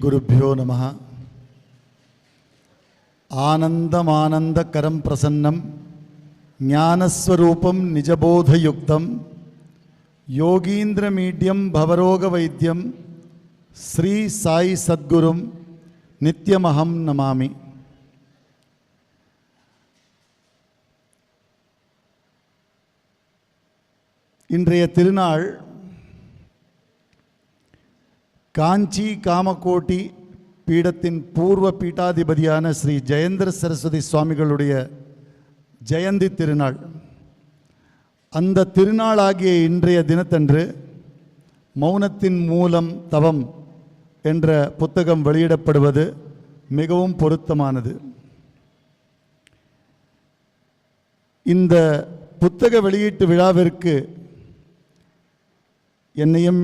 ஸ்ரீகுருப்போ நம ஆனந்தமானந்தகரம் பிரசன்னம் ஞானஸ்வரூபம் நிஜபோதயுக்தம் யோகீந்திர மீடியம் பவரோக வைத்தியம் ஸ்ரீ சாய் சத்குரும் நித்தியமகம் நமாமி இன்றைய திருநாள் காஞ்சி காமகோட்டி பீடத்தின் பூர்வ பீட்டாதிபதியான ஸ்ரீ ஜெயேந்திர சரஸ்வதி சுவாமிகளுடைய ஜெயந்தி திருநாள். அந்த திருநாளாகிய இன்றைய தினத்தன்று மௌனத்தின் மூலம் தவம் என்ற புத்தகம் வெளியிடப்படுவது மிகவும் பொருத்தமானது. இந்த புத்தக வெளியீட்டு விழாவிற்கு என்னையும்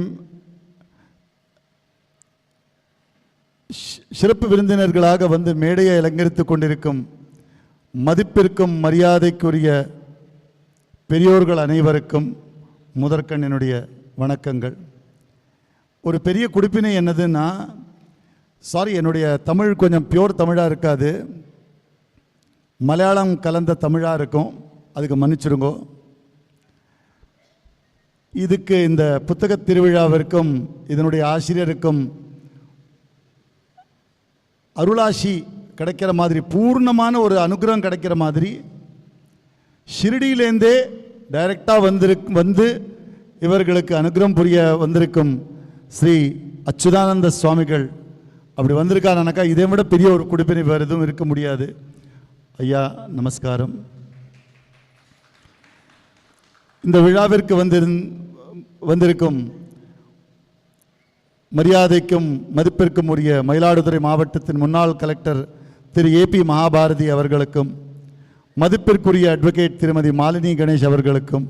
சிறப்பு விருந்தினர்களாக வந்து மேடையை அலங்கரித்துக் கொண்டிருக்கும் மதிப்பிற்கும் மரியாதைக்குரிய பெரியோர்கள் அனைவருக்கும் முதற்கண் என்னுடைய வணக்கங்கள். ஒரு பெரிய குடிப்பினை என்னதுன்னா சாரி என்னுடைய தமிழ் கொஞ்சம் பியோர் தமிழாக இருக்காது. மலையாளம் கலந்த தமிழாக இருக்கும். அதுக்கு மன்னிச்சிடுங்கோ. இதுக்கு இந்த புத்தக திருவிழாவிற்கும் இதனுடைய ஆசிரியருக்கும் அருளாசி கிடைக்கிற மாதிரி பூர்ணமான ஒரு அனுகிரகம் கிடைக்கிற மாதிரி ஷிரடியிலேருந்தே டைரக்டாக வந்திருக் வந்து இவர்களுக்கு அனுகிரகம் புரிய வந்திருக்கும் ஸ்ரீ அச்சுதானந்த சுவாமிகள். அப்படி வந்திருக்காருனாக்கா இதை விட பெரிய ஒரு குடிப்பினை வேறு எதுவும் இருக்க முடியாது. ஐயா நமஸ்காரம். இந்த விழாவிற்கு வந்திருந் வந்திருக்கும் மரியாதைக்கும் மதிப்பிற்கும் உரிய மயிலாடுதுறை மாவட்டத்தின் முன்னாள் கலெக்டர் திரு ஏபி மகாபாரதி அவர்களுக்கும் மதிப்பிற்குரிய அட்வொகேட் திருமதி மாலினி கணேஷ் அவர்களுக்கும்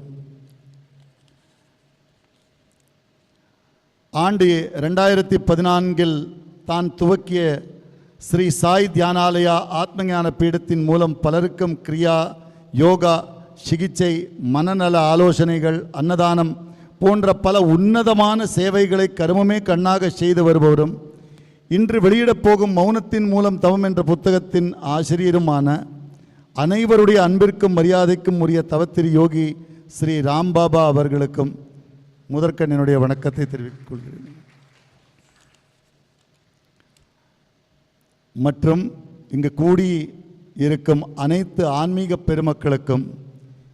ஆண்டு ரெண்டாயிரத்தி பதினான்கில் தான் துவக்கிய ஸ்ரீ சாய் தியானாலயா ஆத்மஞான பீடத்தின் மூலம் பலருக்கும் கிரியா யோகா சிகிச்சை மனநல ஆலோசனைகள் அன்னதானம் போன்ற பல உன்னதமான சேவைகளை கருமமே கண்ணாக செய்து வருபவரும் இன்று வெளியிடப் போகும் மௌனத்தின் மூலம் தவம் என்ற புத்தகத்தின் ஆசிரியருமான அனைவருடைய அன்பிற்கும் மரியாதைக்கும் உரிய தவத்திரு யோகி ஸ்ரீ ராம்பாபா அவர்களுக்கும் முதற்கண் என்னுடைய வணக்கத்தை தெரிவித்துக் கொள்கிறேன். மற்றும் இங்கு கூடி இருக்கும் அனைத்து ஆன்மீக பெருமக்களுக்கும்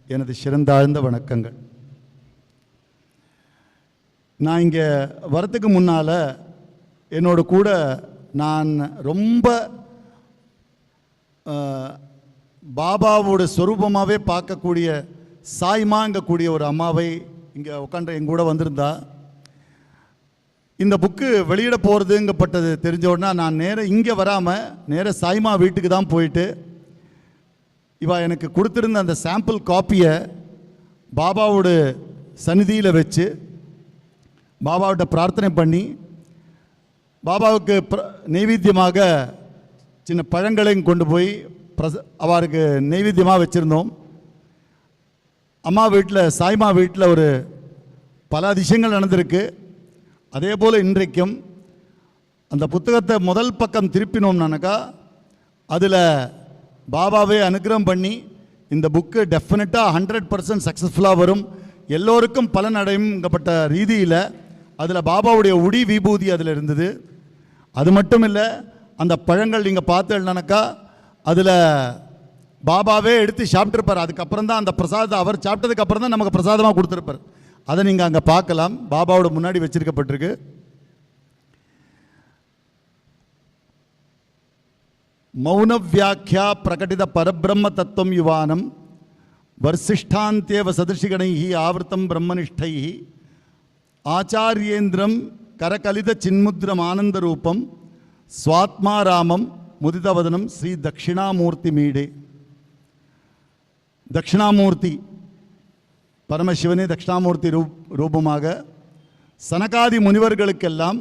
எனது சிறந்தாழ்ந்த வணக்கங்கள். நான் இங்கே வரத்துக்கு முன்னால் என்னோட கூட நான் ரொம்ப பாபாவோட சொரூபமாகவே பார்க்கக்கூடிய சாய்மாங்கக்கூடிய ஒரு அம்மாவை இங்கே உட்காந்து எங்க கூட வந்திருந்தா. இந்த புக்கு வெளியிட போகிறதுங்கப்பட்டது தெரிஞ்ச உடனே நான் நேராக இங்கே வராமல் நேராக சாய்மா வீட்டுக்கு தான் போயிட்டு இவா எனக்கு கொடுத்துருந்த அந்த சாம்பிள் காப்பியை பாபாவோட சந்நிதியில் வச்சு பாபாவிட்ட பிரார்த்தனை பண்ணி பாபாவுக்கு பிர- நெய்வேத்தியமாக சின்ன பழங்களையும் கொண்டு போய் பிரச அவருக்கு நெய்வேத்தியமாக வச்சுருந்தோம். அம்மா வீட்டில் சாய்மா வீட்டில் ஒரு பல அதிசயங்கள் நடந்திருக்கு. அதே போல் இன்றைக்கும் அந்த புத்தகத்தை முதல் பக்கம் திருப்பினோம்னாக்கா அதில் பாபாவே அனுகிரகம் பண்ணி இந்த புக்கு டெஃபினட்டாக ஹண்ட்ரட் பர்சன்ட் சக்ஸஸ்ஃபுல்லாக வரும். எல்லோருக்கும் பலன் அடையுங்கப்பட்ட ரீதியில் அதில் பாபாவுடைய உடி விபூதி அதில் இருந்தது. அது மட்டும் இல்லை அந்த பழங்கள் நீங்கள் பார்த்தேன்னாக்கா அதில் பாபாவே எடுத்து சாப்பிட்ருப்பார் அதுக்கப்புறம் தான் அந்த பிரசாதம் அவர் சாப்பிட்டதுக்கு அப்புறம் தான் நமக்கு பிரசாதமாக கொடுத்துருப்பார். அதை நீங்கள் அங்கே பார்க்கலாம். பாபாவோட முன்னாடி வச்சிருக்கப்பட்டிருக்கு. மௌன வியாக்கியா பிரகடித பரபிரம்ம தத்துவம் யுவானம். வர்சிஷ்டாந்தேவ சதிர்ஷிகணை ஆவர்த்தம் பிரம்மனிஷ்டை ஆச்சாரியேந்திரம் கரகலித சின்முத்ரம் ஆனந்த ரூபம் ஸ்வாத்மாராமம் முதிதவதனம் ஸ்ரீ தட்சிணாமூர்த்தி மீடே. தட்சிணாமூர்த்தி பரமசிவனே தட்சிணாமூர்த்தி ரூப் ரூபமாக சனகாதி முனிவர்களுக்கெல்லாம்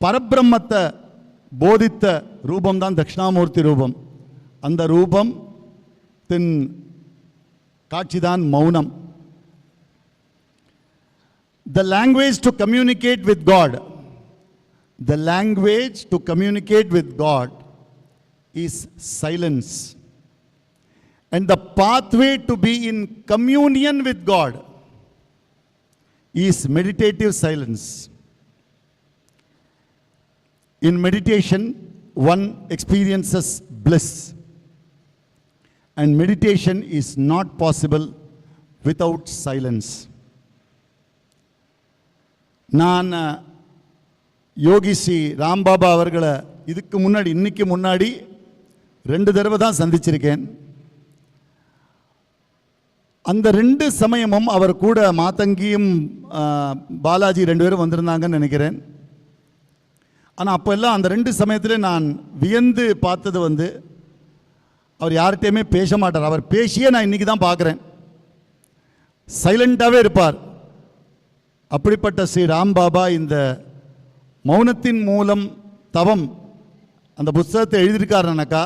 பரபிரம்மத்தை போதித்த ரூபம்தான் தட்சிணாமூர்த்தி ரூபம். அந்த ரூபம் தின் காட்சிதான் மௌனம். The language to communicate with God The language to communicate with God is silence. And the pathway to be in communion with God is meditative silence. In meditation, one experiences bliss. And meditation is not possible without silence. நான் அஹ், யோகி ஸ்ரீ ராம்பாபா அவர்களை இதுக்கு முன்னாடி இன்னைக்கு முன்னாடி ரெண்டு தடவை தான் சந்திச்சிருக்கேன். அந்த ரெண்டு சமயமும் அவர் கூட மாத்தங்கியும் பாலாஜி ரெண்டு பேரும் வந்திருந்தாங்கன்னு நினைக்கிறேன். ஆனால் அப்போ எல்லாம் அந்த ரெண்டு சமயத்தில் நான் வியந்து பார்த்தது வந்து அவர் யார்கிட்டையுமே பேச மாட்டார். அவர் பேசியே நான் இன்னைக்கு தான் பார்க்குறேன். சைலண்ட்டாகவே இருப்பார். அப்படிப்பட்ட ஸ்ரீ ராம்பாபா இந்த மௌனத்தின் மூலம் தவம் அந்த புஸ்தகத்தை எழுதியிருக்காருனாக்கா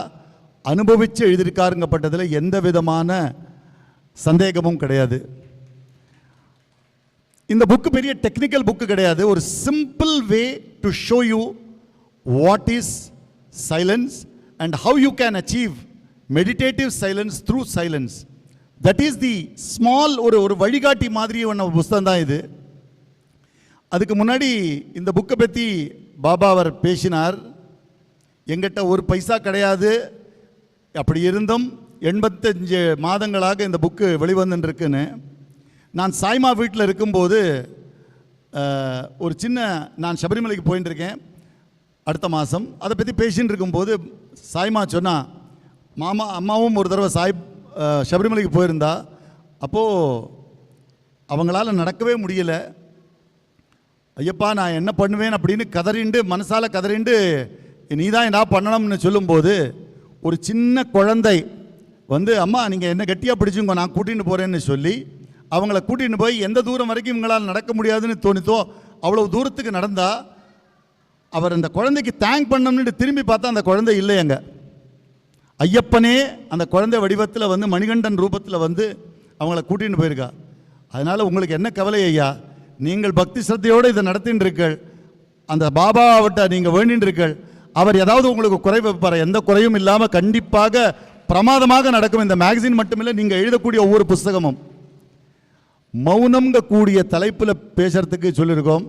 அனுபவித்து எழுதியிருக்காருங்கப்பட்டதில் எந்த விதமான சந்தேகமும் கிடையாது. இந்த புக்கு பெரிய டெக்னிக்கல் புக்கு கிடையாது. ஒரு simple way to show you what is silence and how you can achieve meditative silence through silence that is the small ஒரு ஒரு வழிகாட்டி மாதிரியான புஸ்தகம் தான் இது. அதுக்கு முன்னாடி இந்த புக்கை பற்றி பாபா அவர் பேசினார். எங்கிட்ட ஒரு பைசா கிடையாது. அப்படி இருந்தும் எண்பத்தஞ்சு மாதங்களாக இந்த புக்கு வெளிவந்துருக்குன்னு. நான் சாய்மா வீட்டில் இருக்கும்போது ஒரு சின்ன நான் சபரிமலைக்கு போயின்னு இருக்கேன் அடுத்த மாதம் அதை பற்றி பேசின்னு இருக்கும்போது சாய்மா சொன்னால் மாமா அம்மாவும் ஒரு தடவை சாய் சபரிமலைக்கு போயிருந்தா அப்போது அவங்களால நடக்கவே முடியல. ஐயப்பா நான் என்ன பண்ணுவேன் அப்படின்னு கதறிண்டு மனசால் கதறிண்டு நீ தான் என்ன பண்ணணும்னு சொல்லும்போது ஒரு சின்ன குழந்தை வந்து அம்மா நீங்கள் என்ன கட்டியாக பிடிச்சுங்க நான் கூட்டிகிட்டு போகிறேன்னு சொல்லி அவங்கள கூட்டிகிட்டு போய் எந்த தூரம் வரைக்கும் இவங்களால் நடக்க முடியாதுன்னு தோணித்தோ அவ்வளோ தூரத்துக்கு நடந்தால் அவர் அந்த குழந்தைக்கு தேங்க் பண்ணணும்னு திரும்பி பார்த்தா அந்த குழந்தை இல்லையங்க. ஐயப்பனே அந்த குழந்தை வடிவத்தில் வந்து மணிகண்டன் ரூபத்தில் வந்து அவங்கள கூட்டின்னு போயிருக்கா. அதனால் உங்களுக்கு என்ன கவலை ஐயா? நீங்கள் பக்தி சத்தையோடு இதை நடத்தின்னு அந்த அந்த பாபாவிட்ட நீங்கள் வேண்டின்னு இருக்கீர்கள் அவர் ஏதாவது உங்களுக்கு குறை வைப்பார்? எந்த குறையும் இல்லாமல் கண்டிப்பாக பிரமாதமாக நடக்கும். இந்த மேகசின் மட்டுமில்லை நீங்கள் எழுதக்கூடிய ஒவ்வொரு புஸ்தகமும். மௌனம்ங்க கூடிய தலைப்பில் பேசுறதுக்கு சொல்லியிருக்கோம்.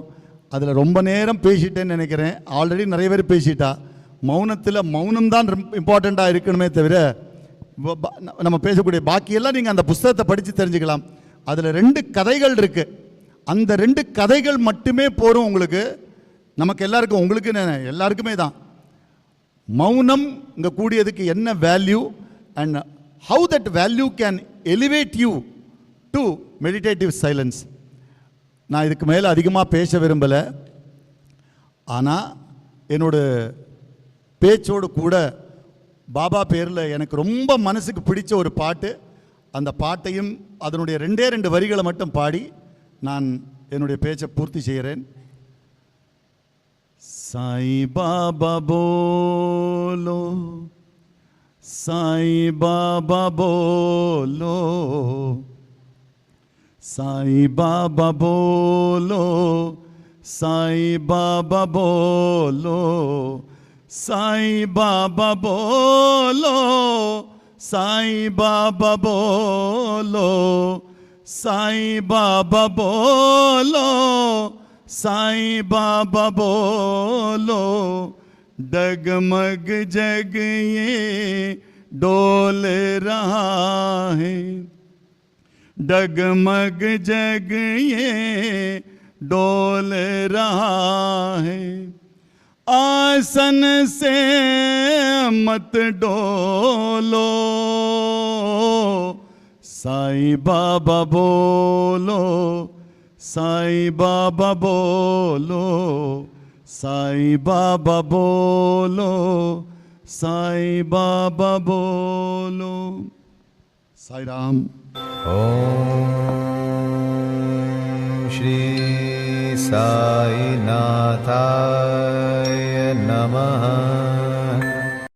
அதில் ரொம்ப நேரம் பேசிட்டேன்னு நினைக்கிறேன். ஆல்ரெடி நிறைய பேர் பேசிட்டா. மௌனத்தில் மௌனம் தான் இம்பார்ட்டண்ட்டாக இருக்கணுமே தவிர நம்ம பேசக்கூடிய பாக்கியெல்லாம் நீங்கள் அந்த புஸ்தகத்தை படித்து தெரிஞ்சுக்கலாம். அதில் ரெண்டு கதைகள் இருக்குது அந்த ரெண்டு கதைகள் மட்டுமே போகும் உங்களுக்கு. நமக்கு எல்லாருக்கும் உங்களுக்கு எல்லாருக்குமே தான். மௌனம் இங்கே கூடியதுக்கு என்ன value and how that value can elevate you to meditative silence நான் இதுக்கு மேலே அதிகமாக பேச விரும்பலை. ஆனால் என்னோட பேச்சோடு கூட பாபா பேரில் எனக்கு ரொம்ப மனசுக்கு பிடிச்ச ஒரு பாட்டு. அந்த பாட்டையும் அதனுடைய ரெண்டே ரெண்டு வரிகளை மட்டும் பாடி நான் என்னுடைய பேச்சை பூர்த்தி செய்கிறேன். சாய் பாபா போலோ சாய் பாபா போலோ சாய் பாபா போலோ சாய் பாபா போலோ சாய் பாபா साई बाबा बोलो, साई बाबा बोलो, डगमग जग ये डोल रहा है। डगमग जग ये डोल रहा है। आसन से मत डोलो সাই বাবা বলো সাই বাবা বলো সাই বাবা বলো সাই বাবা বলো। সাই রাম ও শ্রী সাই নাথায় নমঃ।